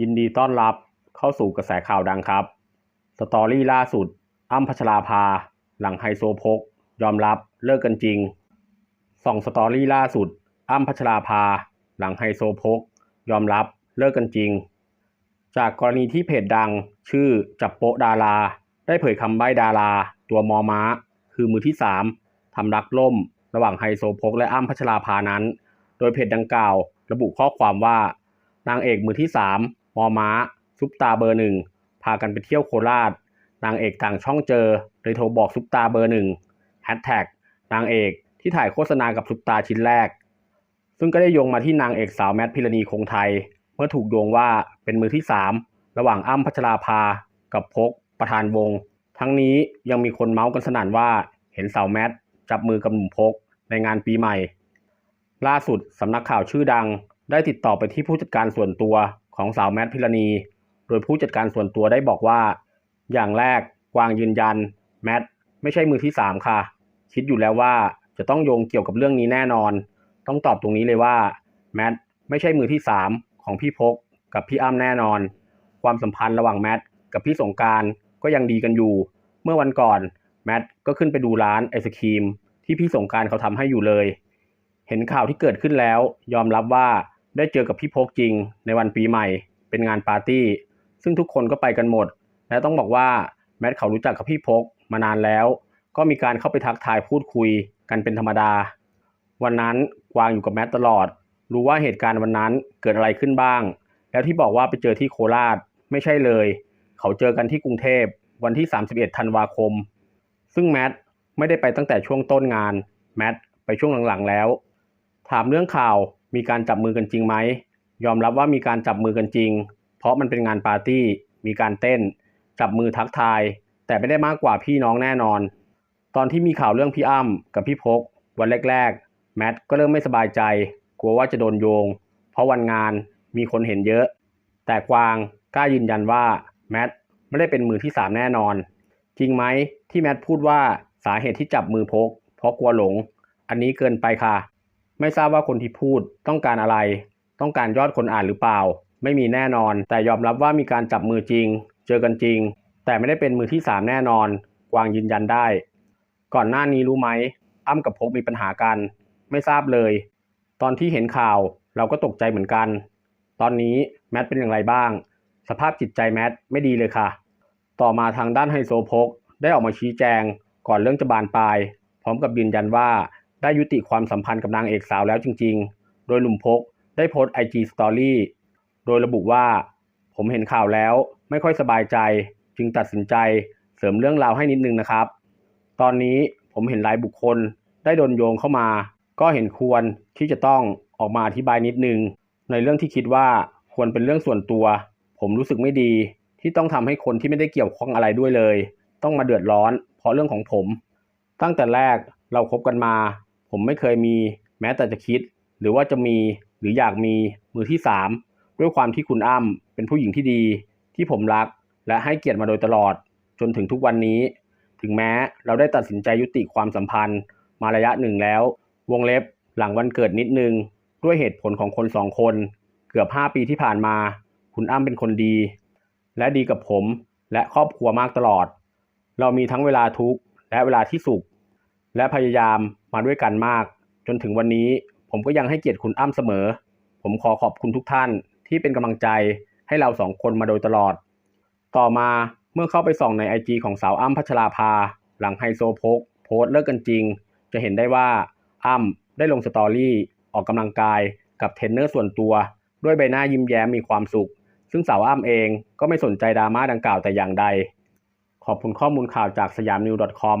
ยินดีต้อนรับเข้าสู่กระแสข่าวดังครับ สตอรี่ล่าสุด อ้ำพัชราภา หลังไฮโซโพก ยอมรับเลิกกันจริงส่องสตอรี่ล่าสุด อ้ำพัชราภา หลังไฮโซโพก ยอมรับเลิกกันจริง จากกรณีที่เพจดัง ชื่อจับโปะดารา ได้เผยคำใบ้ดารา ตัวมอม้า คือมือที่ 3ทำรักล่ม ระหว่างไฮโซโพกและอ้ำพัชราภานั้น โดยเพจดังกล่าว ระบุข้อความว่านางเอกมือที่3 มอม้า ซุปตาเบอร์หนึ่ง พากันไปเที่ยวโคราช นางเอกต่างช่องเจอเลยโทรบอกซุปตาเบอร์หนึ่งแฮชแท็กนางเอกที่ถ่ายโฆษณากับซุปตาชิ้นแรก ซึ่งก็ได้โยงมาที่นางเอกสาวแมทพิรณีคงไทย เมื่อถูกโยงว่าเป็นมือที่ 3 ระหว่างอ้ำพัชราภา กับพกประธานวง ทั้งนี้ยังมีคนเมาส์กันสนั่นว่าเห็นสาวแมทจับมือกับหนุ่มพกในงานปีใหม่ ล่าสุดสำนักข่าวชื่อดัง ได้ติดต่อไปที่ผู้จัดการส่วนตัว ของสาวแมทพิรณี โดยผู้จัดการส่วนตัวได้บอกว่า อย่างแรกกวางยืนยัน แมทไม่ใช่มือที่ 3 ค่ะ คิดอยู่แล้วว่าจะต้องโยงเกี่ยวกับเรื่องนี้แน่นอน ต้องตอบตรงนี้เลยว่า แมทไม่ใช่มือที่ 3 ของพี่พกกับพี่อ้ำแน่นอน ความสัมพันธ์ระหว่างแมทกับพี่สงการก็ยังดีกันอยู่ เมื่อวันก่อนแมทก็ขึ้นไปดูร้านไอศครีมที่พี่สงการเขาทำให้อยู่เลย เห็นข่าวที่เกิดขึ้นแล้ว ยอมรับว่า ได้เจอกับพี่พกจริงในวันปีใหม่ เป็นงานปาร์ตี้ ซึ่งทุกคนก็ไปกันหมด และต้องบอกว่าแมทเขารู้จักกับพี่พกมานานแล้ว ก็มีการเข้าไปทักทายพูดคุยกันเป็นธรรมดา วันนั้นกวางอยู่กับแมทตลอด รู้ว่าเหตุการณ์วันนั้นเกิดอะไรขึ้นบ้าง แล้วที่บอกว่าไปเจอที่โคราชไม่ใช่เลย เขาเจอกันที่กรุงเทพวันที่ 31 ธันวาคม ซึ่งแมทไม่ได้ไปตั้งแต่ช่วงต้นงาน แมทไปช่วงหลังๆแล้ว ถามเรื่องข่าว มีการจับมือกันจริงไหมยอมรับว่ามีการจับมือกันจริง เพราะมันเป็นงานปาร์ตี้ มีการเต้น จับมือทักทาย แต่ไม่ได้มากกว่าพี่น้องแน่นอน ตอนที่มีข่าวเรื่องพี่อ้ำกับพี่พก วันแรกๆ แมทก็เริ่มไม่สบายใจ กลัวว่าจะโดนโยง เพราะวันงานมีคนเห็นเยอะ แต่กวางกล้ายืนยันว่าแมทไม่ได้เป็นมือที่สามแน่นอน จริงไหมที่แมทพูดว่าสาเหตุที่จับมือพก เพราะกลัวหลง อันนี้เกินไปค่ะ ไม่ทราบว่าคนที่พูดต้องการอะไร ต้องการยอดคนอ่านหรือเปล่า ไม่มีแน่นอน แต่ยอมรับว่ามีการจับมือจริง เจอกันจริง แต่ไม่ได้เป็นมือที่สามแน่นอน กวางยืนยันได้ ก่อนหน้านี้รู้ไหม อ้ำกับพกมีปัญหากัน ไม่ทราบเลย ตอนที่เห็นข่าวเราก็ตกใจเหมือนกัน ตอนนี้แมทเป็นอย่างไรบ้าง สภาพจิตใจแมทไม่ดีเลยค่ะ ต่อมาทางด้านไฮโซพกได้ออกมาชี้แจง ก่อนเรื่องจะบานปลาย พร้อมกับยืนยันว่า ได้ยุติความสัมพันธ์กับนางเอกสาวแล้วจริง ๆ โดยหนุ่มพกได้โพสต์ IG Story โดยระบุว่า ผมเห็นข่าวแล้วไม่ค่อยสบายใจ จึงตัดสินใจเสริมเรื่องราวให้นิดนึงนะครับ ตอนนี้ผมเห็นหลายบุคคลได้โดนโยงเข้ามา ก็เห็นควรที่จะต้องออกมาอธิบายนิดนึง ในเรื่องที่คิดว่าควรเป็นเรื่องส่วนตัว ผมรู้สึกไม่ดีที่ต้องทำให้คนที่ไม่ได้เกี่ยวข้องอะไรด้วยเลย ต้องมาเดือดร้อน เพราะเรื่องของผม ตั้งแต่แรกเราคบกันมา ผมไม่เคยมีแม้แต่จะคิด หรือว่าจะมีหรืออยากมีมือที่สามด้วยความที่คุณอ้ำเป็นผู้หญิงที่ดี ที่ผมรัก และให้เกียรติมาโดยตลอด จนถึงทุกวันนี้ ถึงแม้เราได้ตัดสินใจยุติความสัมพันธ์ มาระยะหนึ่งแล้ว วงเล็บหลังวันเกิดนิดนึง ด้วยเหตุผลของคนสองคน เกือบ 5 ปีที่ผ่านมา คุณอ้ำเป็นคนดี และดีกับผมและครอบครัวมากตลอด เรามีทั้งเวลาทุกข์และเวลาที่สุข และพยายามมาด้วยกันมาก จนถึงวันนี้ผมก็ยังให้เกียรติคุณอ้ำเสมอ ผมขอขอบคุณทุกท่านที่เป็นกำลังใจให้เราสองคนมาโดยตลอด ต่อมาเมื่อเข้าไปส่องในไอจีของสาวอ้ำพัชราภา หลังไฮโซโพกโพสเลิกกันจริง จะเห็นได้ว่าอ้ำได้ลงสตอรี่ออกกำลังกายกับเทรนเนอร์ส่วนตัว ด้วยใบหน้ายิ้มแย้มมีความสุข ซึ่งสาวอ้ำเองก็ไม่สนใจดราม่าดังกล่าวแต่อย่างใด ขอบคุณข้อมูลข่าวจากสยามนิว .com